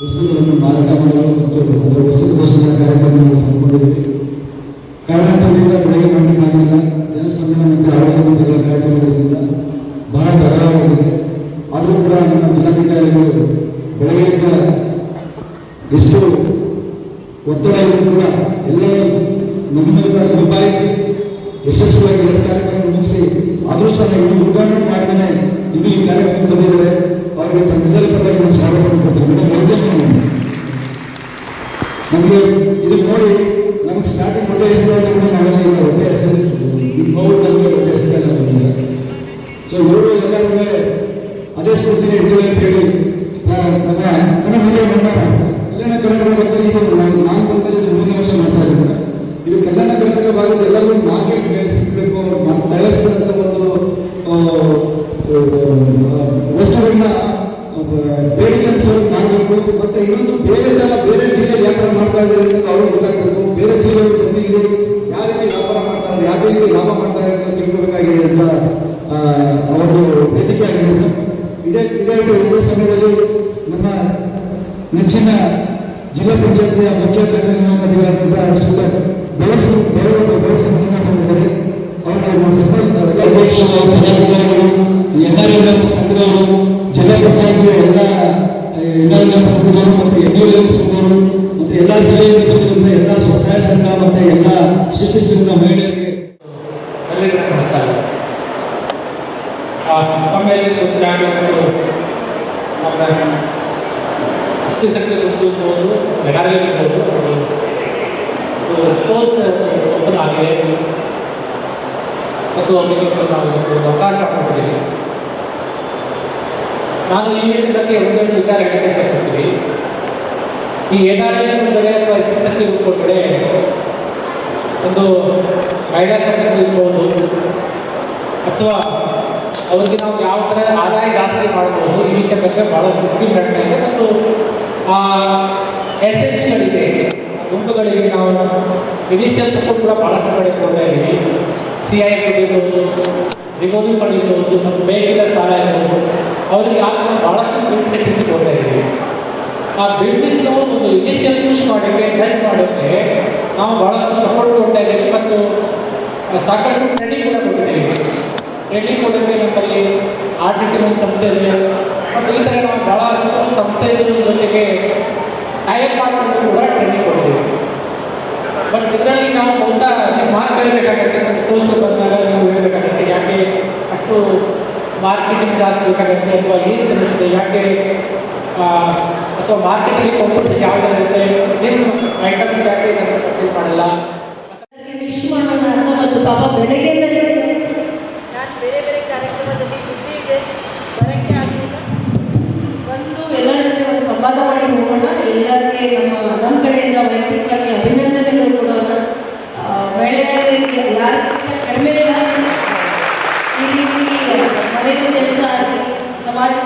ಕಾರ್ಯಕ್ರಮಗಳು ಮತ್ತು ಅದರ ವಸ್ತು ಪ್ರದರ್ಶನ ಕಾರ್ಯಕ್ರಮವನ್ನು ಹಮ್ಮಿಕೊಂಡಿದ್ದೀವಿ. ಕಾರಣಾಂತರದಿಂದ ಬೆಳಗ್ಗೆ ಮಾಡಲಿಕ್ಕಾಗಲಿಲ್ಲ ಜನಸ್ಪಂದನ ಮತ್ತು ಆರೋಗ್ಯ ಮಂತ್ರಿಗಳ ಕಾರ್ಯಕ್ರಮಗಳಿಂದ ಬಹಳ ತಡವಾಗಿದೆ ಆದರೂ ಕೂಡ ನಮ್ಮ ಜಿಲ್ಲಾಧಿಕಾರಿಗಳು ಬೆಳಗ್ಗೆಯಿಂದ ಎಷ್ಟು ಒತ್ತಡ ಇದ್ದರೂ ಕೂಡ ಎಲ್ಲರೂ ನಮ್ಮಿಂದ ನಿಭಾಯಿಸಿ, ಯಶಸ್ವಿಯಾಗಿ ಎರಡು ಕಾರ್ಯಕ್ರಮ ಮುಗಿಸಿ, ಆದರೂ ಸಹ ಇನ್ನು ಉದ್ಘಾಟನೆ ಮಾಡ್ತಾನೆ ಇನ್ನು ಈ ಕಾರ್ಯಕ್ರಮ ಬಂದಿದ್ದಾರೆ. ಅವರಿಗೆ ತಮ್ಮ ಹೊಟ್ಟೆ ಹೆಸರು ನಾವೆಲ್ಲ ಈಗ ಹೊಟ್ಟೆ ಹೆಸರು ಇದು ನಮಗೆ ಅದೇ ಇದ್ದೀವಿ ಅಂತ ಹೇಳಿ ಮೇಡಮ್ ಇದೇ ನಮ್ಮ ಕಲ್ಯಾಣ ಕರ್ನಾಟಕ ವರ್ಷ ಇದು ಭಾಗದ ಎಲ್ಲರಿಗೂ ಮಾರ್ಕೆಟ್ ಸಿಗಬೇಕು ತಯಾರಿಸಿದಂಥ ಒಂದು ವಸ್ತುಗಳನ್ನ ಬೇಡಿಕೆ ಮಾಡಬೇಕು, ಮತ್ತೆ ಇನ್ನೊಂದು ಬೇರೆ ಬೇರೆ ಜಿಲ್ಲೆ ವ್ಯಾಪಾರ ಮಾಡ್ತಾ ಇದ್ದಾರೆ ಅವರು ಲಾಭ ಮಾಡ್ತಾರೆ ಅಂತ ತಿಳ್ಕೊಬೇಕಾಗಿದೆ ಅಂತ ಅವರು ವೇದಿಕೆ ಆಗಿರುತ್ತೆ. ಇದೇ ಇದೇ ಇದೇ ಸಮಯದಲ್ಲಿ ನಮ್ಮ ನೆಚ್ಚಿನ ಜಿಲ್ಲಾ ಪಂಚಾಯತಿಯ ಮುಖ್ಯ ಕಾರ್ಯನಿರ್ವಾಹಕಾಧಿಕಾರಿಯಾದಂತಹ ಶ್ರೀಯುತ ಬೆಳಸು ಬೆಳವರು ಬೆಳಸು ಮುಂದಿದ್ದಾರೆ ಸಂಪರ್ಕ ಅಧ್ಯಕ್ಷರು, ಪದಾಧಿಕಾರಿಗಳು ಎನ್ಆರ್ಎಲ್ ಜಿಲ್ಲಾ ಪಂಚಾಯತಿಯ ಎಲ್ಲ ಎನ್ಆರ್ಎಲ್ ಸಂಘದವರು ಮತ್ತು ಎನ್ಎಲ್ ಸಂಘದವರು ಮತ್ತು ಎಲ್ಲ ಜಿಲ್ಲೆಯಲ್ಲಿ ಬಂದಿರುವಂತಹ ಎಲ್ಲ ಸ್ವಸಹಾಯ ಸಂಘ ಮತ್ತು ಎಲ್ಲ ಸೃಷ್ಟಿ ಸಂಘ ಮಹಿಳೆಯರಿಗೆ ಎಲ್ಲರಿಗೂ ನಮಸ್ಕಾರ ಆ, ತಮ್ಮೆಲ್ಲ ಉತ್ತರಾಯಣಗಳು ನಮ್ಮ ಅಷ್ಟು ಶಕ್ತಿ ಇರ್ಬೋದು ಮೆಗಾರಿಲ್ ಇರ್ಬೋದು ಆಗಿದೆ ಮತ್ತು ಅವರಿಗೆ ನಾವು ಅವಕಾಶ ಕೊಟ್ಟಿದ್ದೀವಿ ನಾನು ಈ ವಿಷಯದಲ್ಲಿ ಒಂದೊಂದು ವಿಚಾರ ಹೇಳಕ್ಕೆ ಇಷ್ಟಪಡ್ತೀನಿ ಈ ಏನಾದರೂ ಕಡೆ ಅಥವಾ ಶಕ್ತಿ ಕಡೆ ಒಂದು ಮಹಿಳಾ ಸಂಘಟನೆ ಇರ್ಬೋದು ಅಥವಾ ಅವ್ರಿಗೆ ನಾವು ಯಾವ ಥರ ಆದಾಯ ಜಾಸ್ತಿ ಮಾಡ್ಬೋದು. ಈ ವಿಷಯ ಬಗ್ಗೆ ಭಾಳಷ್ಟು ಸ್ಕೀಮ್ ನಡೀತಾ ಇದೆ. ಮತ್ತು ಎಸ್ ಎಸ್ ಜಿಗಳಿದೆ ಗುಂಪುಗಳಿಗೆ ನಾವು ಇನಿಷಿಯಲ್ ಸಪೋರ್ಟ್ ಕೂಡ ಭಾಳಷ್ಟು ಕಡೆ ಕೊಡ್ತಾ ಇದ್ದೀವಿ. ಸಿ ಐ ಕೊಡಿರ್ಬೋದು ರಿಮೋದಿ ಪಡೆಯಬಹುದು ಮತ್ತು ಬೇಕಿಲ್ಲ ಸಾಲ ಇರ್ಬೋದು. ಅವರಿಗೆ ಆ ಭಾಳಷ್ಟು ಫೆಸಿಲಿಟಿ ಕೊಡ್ತಾ ಇದ್ದೀವಿ. ಆ ಬಿಸ್ನೆಸ್ನ ಒಂದು ಇನಿಷಿಯಲ್ ಪುಷ್ ಮಾಡೋಕ್ಕೆ ಟಚ್ ಮಾಡೋಕ್ಕೆ ನಾವು ಭಾಳಷ್ಟು ಸಪೋರ್ಟ್ ಕೊಡ್ತಾ ಇದ್ದೀವಿ ಮತ್ತು ಸಾಕಷ್ಟು ಟ್ರೈನಿಂಗ್ ಕೂಡ ಕೊಟ್ಟಿದ್ದೀವಿ. ಟ್ರೈನಿಂಗ್ ಕೊಡೋಕ್ಕೆ ನಮ್ಮಲ್ಲಿ ಆರ್ ಟಿ ಟಿ ಒಂದು ಸಂಸ್ಥೆ ಇದೆ. ಮತ್ತು ಈ ಥರ ನಾವು ಭಾಳಷ್ಟು ಸಂಸ್ಥೆಗಳ ಜೊತೆಗೆ ಟೈಪ್ ಮಾಡಿಕೊಂಡು ಕೂಡ ಇದರಲ್ಲಿ ನಾವು ಬಹುಶಃ ಹೇಳಬೇಕಾಗತ್ತೆ ನಮ್ಮ ಸ್ಟೋರ್ಸ್ ಬಂದಾಗ ನೀವು ಹೇಳಬೇಕಾಗತ್ತೆ ಯಾಕೆ ಅಷ್ಟು ಮಾರ್ಕೆಟಿಂಗ್ ಜಾಸ್ತಿ ಬೇಕಾಗುತ್ತೆ ಅಥವಾ ಏನು ಸಮಸ್ಯೆ ಯಾಕೆ ಅಥವಾ ಮಾರ್ಕೆಟಿಂಗ್ ಕಾಂಪಿಟೇಷನ್ ಇರುತ್ತೆ? ಏನು ಐಟಮ್ ಯಾಕೆ ಪರ್ಚೇಸ್ ಮಾಡಲ್ಲ? ವಿಶ್ ಮಾಡೋಣ ಮತ್ತು ಪಾಪ ಬೆಳಗ್ಗೆಯಿಂದಲೇ ನಾನು ಬೇರೆ ಬೇರೆ ಕಾರ್ಯಕ್ರಮದಲ್ಲಿ ಬಿಸಿ ಇದೆ. ಬರೋಕ್ಕೆ ಆಗಲಿಲ್ಲ. ಬಂದು ಎಲ್ಲರ ಜೊತೆ ಒಂದು ಸಂವಾದ ಮಾಡಿ ಹೋಗೋಣ. ಎಲ್ಲರಿಗೆ ನಮ್ಮ ನಮ್ಮ ಕಡೆಯಿಂದ ವೈಯಕ್ತಿಕವಾಗಿ ಅಭಿನಂದನೆಗಳು ಕೊಡೋಣ ಆ, ಮಹಿಳೆಯರಿಗೆ ಯಾರಿಗಿಂತ ಕಡಿಮೆ ಇಲ್ಲ ಈ ರೀತಿ ಮನೆಯ ಕೆಲಸ ಆಗಲಿ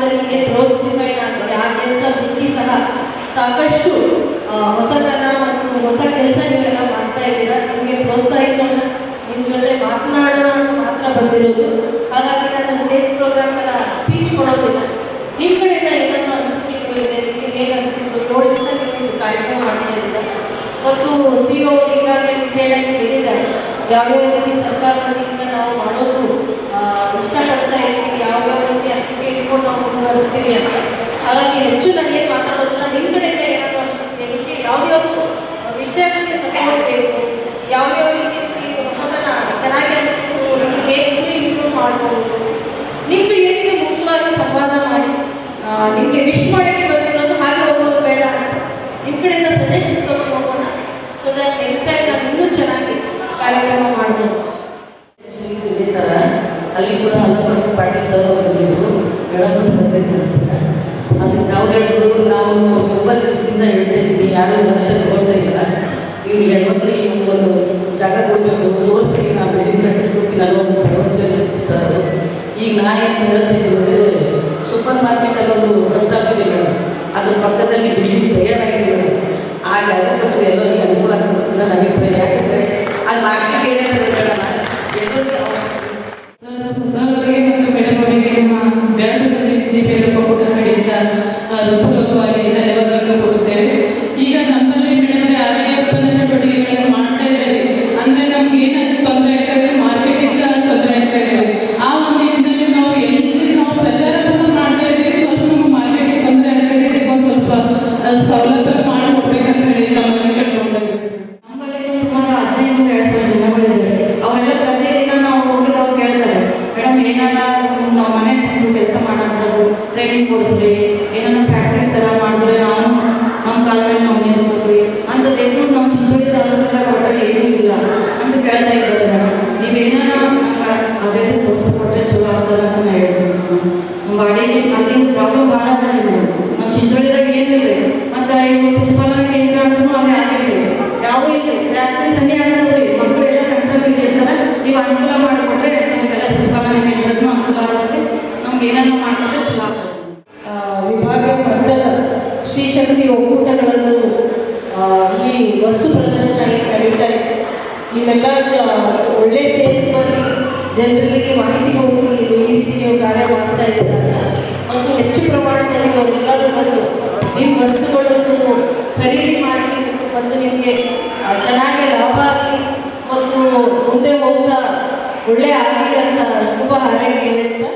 ಸಮಾಜದಲ್ಲಿ ಪ್ರೋತ್ಸಾಹ ಆಗಿದೆ ಆ ಕೆಲಸ ಬಿಟ್ಟು ಸಹ ಸಾಕಷ್ಟು ಹೊಸತನ ಮತ್ತು ಹೊಸ ಕೆಲಸ ನೀವೆಲ್ಲ ಮಾಡ್ತಾ ಇದ್ದೀರಾ? ನಿಮಗೆ ಪ್ರೋತ್ಸಾಹಿಸೋಣ. ನಿಮ್ಮ ಜೊತೆ ಮಾತನಾಡೋಣ ಅಂತ ಮಾತ್ರ ಬಂದಿರೋದು. ಹಾಗಾಗಿ ನಾನು ಸ್ಟೇಜ್ ಪ್ರೋಗ್ರಾಮ್ ಎಲ್ಲ ಸ್ಪೀಚ್ ಕೊಡೋದಿಲ್ಲ. ನಿಮ್ಮ ಕಡೆಯಿಂದ ಏನಾದರೂ ಅನಿಸಿಕೆಗಳು ಇದೆ ನಿಮಗೆ ಹೇಗೆ ಅನಿಸಿತ್ತು? ನೋಡಿದ ನೀವು ಕಾರ್ಯಕ್ರಮ ಮಾಡಿದ್ದೀರಾ ಮತ್ತು ಸಿ ಒ ಈಗಾಗಲೇ ಕ್ರೀಡೆಯಾಗಿ ಹೇಳಿದ್ದಾರೆ ಯಾವ್ಯಾವ ರೀತಿ ಸರ್ಕಾರ ವತಿಯಿಂದ ನಾವು ಮಾಡೋದು ಆ, ಇಷ್ಟಪಡ್ತಾ ಇರ್ತೀವಿ ಯಾವ್ಯಾವ ರೀತಿ ಅನಿಸಿಕೆ ಇಟ್ಕೊಂಡು ನಾವು ಮುಂದುವರಿಸ್ತೀವಿ ಅಂತ. ಹಾಗಾಗಿ ಹೆಚ್ಚು ನನಗೆ ಮಾತಾಡೋದನ್ನ ನಿಮ್ಮ ಕಡೆಯಿಂದ ಏನಾದ್ರು ಅನಿಸುತ್ತೆ? ನಿಮಗೆ ಯಾವ್ಯಾವ ವಿಷಯಗಳಿಗೆ ಸಪೋರ್ಟ್ ಬೇಕು? ಯಾವ್ಯಾವ ರೀತಿ ಹೊಸದನ್ನ ಚೆನ್ನಾಗಿ ಅನಿಸಿತ್ತು ನಿಮಗೆ ಹೇಗೆ ಇಂಪ್ರೂವ್ ಮಾಡ್ಬೋದು? ನಿಮ್ದು ಏನಿದೆ ಮುಖ್ಯವಾಗಿ ಸಂವಾದ ಮಾಡಿ ನಿಮಗೆ ನಿಮ್ಗೆ ವಿಶ್ ಮಾಡೋಕ್ಕೆ ಬರ್ತಿರೋದು ಹಾಗೆ ಹೋಗೋದು ಬೇಡ ಅಂತ ನಿಮ್ಮ ಕಡೆಯಿಂದ ಸಜೆಷನ್ಸ್ ತಗೊಂಡು ಹೋಗೋಣ. ಸೊ ದಟ್ ನೆಕ್ಸ್ಟ್ ಟೈಮ್ ನಾವು ಇನ್ನೂ ಚೆನ್ನಾಗಿ ಕಾರ್ಯಕ್ರಮ ಮಾಡ್ಬೋದು. ಇದೇ ಥರ ಅಲ್ಲಿ ಕೂಡ ಹಲವಾರು ಪಾಟೀಲ್ ಸರ್ ಅವರು ಬಂದಿದ್ರು ಮೇಡಮ್ ಅದಕ್ಕೆ ಅವ್ರು ಹೇಳಿದ್ರು ನಾವು ತುಂಬ ದಿವಸದಿಂದ ಹೇಳ್ತಾ ಇದ್ದೀವಿ, ಯಾರೂ ಲಕ್ಷ ತಗೊಳ್ತಾ ಇಲ್ಲ. ಇವ್ರು ಹೆಣ್ಮಕ್ಳಿಗೆ ಒಂದು ಜಾಗ ಕೊಡಬೇಕು ತೋರಿಸಿ ನಾವು ಬಿಲ್ಡಿಂಗ್ ಕಟ್ಟಿಸ್ಕೊಡ್ತೀನಿ ಅನ್ನೋ ಒಂದು ಭರವಸೆ ಸರ್ ಈಗ ನಾ ಏನು ಹೇಳ್ತಾ ಇದ್ದೀವಿ ಸೂಪರ್ ಮಾರ್ಕೆಟಲ್ಲಿ ಒಂದು ಬಸ್ ಸ್ಟಾಪ್ ಇದೆ ಅದ್ರ ಪಕ್ಕದಲ್ಲಿ ಬಿಲ್ಡಿಂಗ್ ತಯಾರಾಗಿದೆ ಆ ಜಾಗ ಕೊಟ್ಟರೆ ಎಲ್ಲರಿಗೆ ಅನುಕೂಲ ಆಗ್ತದೆ ನನ್ನ ಅಭಿಪ್ರಾಯ ಯಾಕಂದರೆ ಅದು ಮಾರ್ಕೆಟ್ ಏನೇ ಮೇಡಮ್ ಎಲ್ಲರಿಗೆ ಹೊಸವರಿಗೆ ಮತ್ತು ಬೆಳವರಿಗೆ ನಮ್ಮ ಕಡೆಯಿಂದ ರೂಪುಲೋಕವಾಗಿ ನೆರವಾಗಲು ಈಗ ನಮ್ಮಲ್ಲಿ ಮೇಡಮ್ ಅದೇ ಉತ್ಪನ್ನ ಮಾಡ್ತಾ ಇದ್ದಾರೆ ಅಂದ್ರೆ ನಮ್ಗೆ ಏನಾದ್ರು ತೊಂದರೆ ಆಗ್ತಾ ಇದೆ ಮಾರ್ಕೆಟ್ ಇಂದ ತೊಂದರೆ ಇದೆ ಆ ನಾವು ಎಲ್ಲಿ ನಾವು ಪ್ರಚಾರವನ್ನು ಮಾಡ್ತಾ ಸ್ವಲ್ಪ ನಮ್ಮ ಮಾರ್ಕೆಟ್ಗೆ ತೊಂದರೆ ಸ್ವಲ್ಪ ಸೌಲಭ್ಯ ಮಾಡಿಕೊಡ್ಬೇಕಂತ ಹೇಳಿ ತಮ್ಮಲ್ಲಿ ಕೇಳ್ಕೊಂಡಿದ್ದೀವಿ ನಮ್ಮಲ್ಲಿ ಸುಮಾರು ಹದಿನೈದು ಜನಗಳಿದ್ದಾರೆ. ಅವರೆಲ್ಲ por ಮಾಡಿ ಅವರೆಲ್ಲರೂ ಬಂದು ನಿಮ್ಮ ವಸ್ತುಗಳನ್ನು ಖರೀದಿ ಮಾಡಿ ಮತ್ತು ನಿಮಗೆ ಚೆನ್ನಾಗಿ ಲಾಭ ಆಗಲಿ ಮತ್ತು ಮುಂದೆ ಹೋಗ್ತಾ ಒಳ್ಳೆ ಆಗಲಿ ಅಂತ ಶುಭ ಹಾರೈಕೆ ಹೇಳ್ತಾ